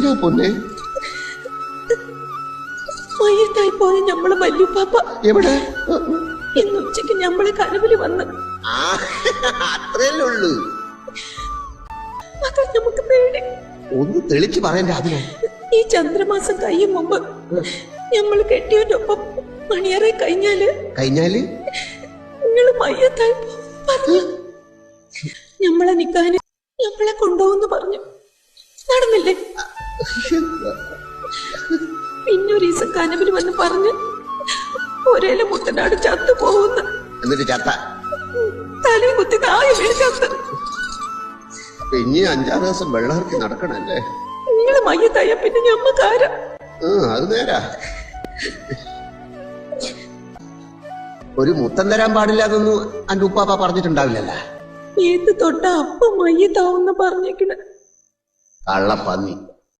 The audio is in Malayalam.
എന്തിനാ പൊന്നെ? മയ്യത്തായി പോയ ഞമ്മൾ വല്യുപ്പാപ്പ എവിടെ? ഇന്ന് ഉച്ചയ്ക്ക് ഞമ്മളെ കനവിൽ വന്ന്. അത്രയല്ലേ ഉള്ളൂ അതാ നമുക്ക് പേടി. ഒന്ന് തെളിച്ച് പറയണ്ട അതിനെ ഈ ചന്ദ്രമാസം കഴിയും മുമ്പ് ഞമ്മൾ കെട്ടിയവരൊപ്പം മണിയറെ കഴിഞ്ഞാൽ കഴിഞ്ഞാൽ? നിങ്ങൾ മയ്യത്തായി പറഞ്ഞു ഞമ്മളെ നിക്കാന് ഞമ്മളെ കൊണ്ടുപോകുന്നു പറഞ്ഞു. പിന്നെ ഒരു ദിവസം കനവിൽ വന്ന് പറഞ്ഞ് ഒരേല മുട്ടനാട് ചത്തു പോകുന്നു. എന്നിട്ട് ചത്ത? തലയും കുത്തി താഴെ വീണ് ചത്ത്. പിന്നെ അഞ്ചാറ് ദിവസം വെള്ളമിറക്കി നടക്കണല്ലേ? നിങ്ങൾ മയ്യത്തായ പിന്നെ ഞമ്മക്കാര. അത് നേരാ. ഒരു മുത്തം തരാൻ പാടില്ല എന്നൊന്നും അന്റെ ഉപ്പാപ്പ പറഞ്ഞിട്ടുണ്ടാവില്ലല്ല. ഏത് തൊട്ട അപ്പ മയ്യത്താവുന്ന പറഞ്ഞേക്കണ. കള്ളപ്പന്നി.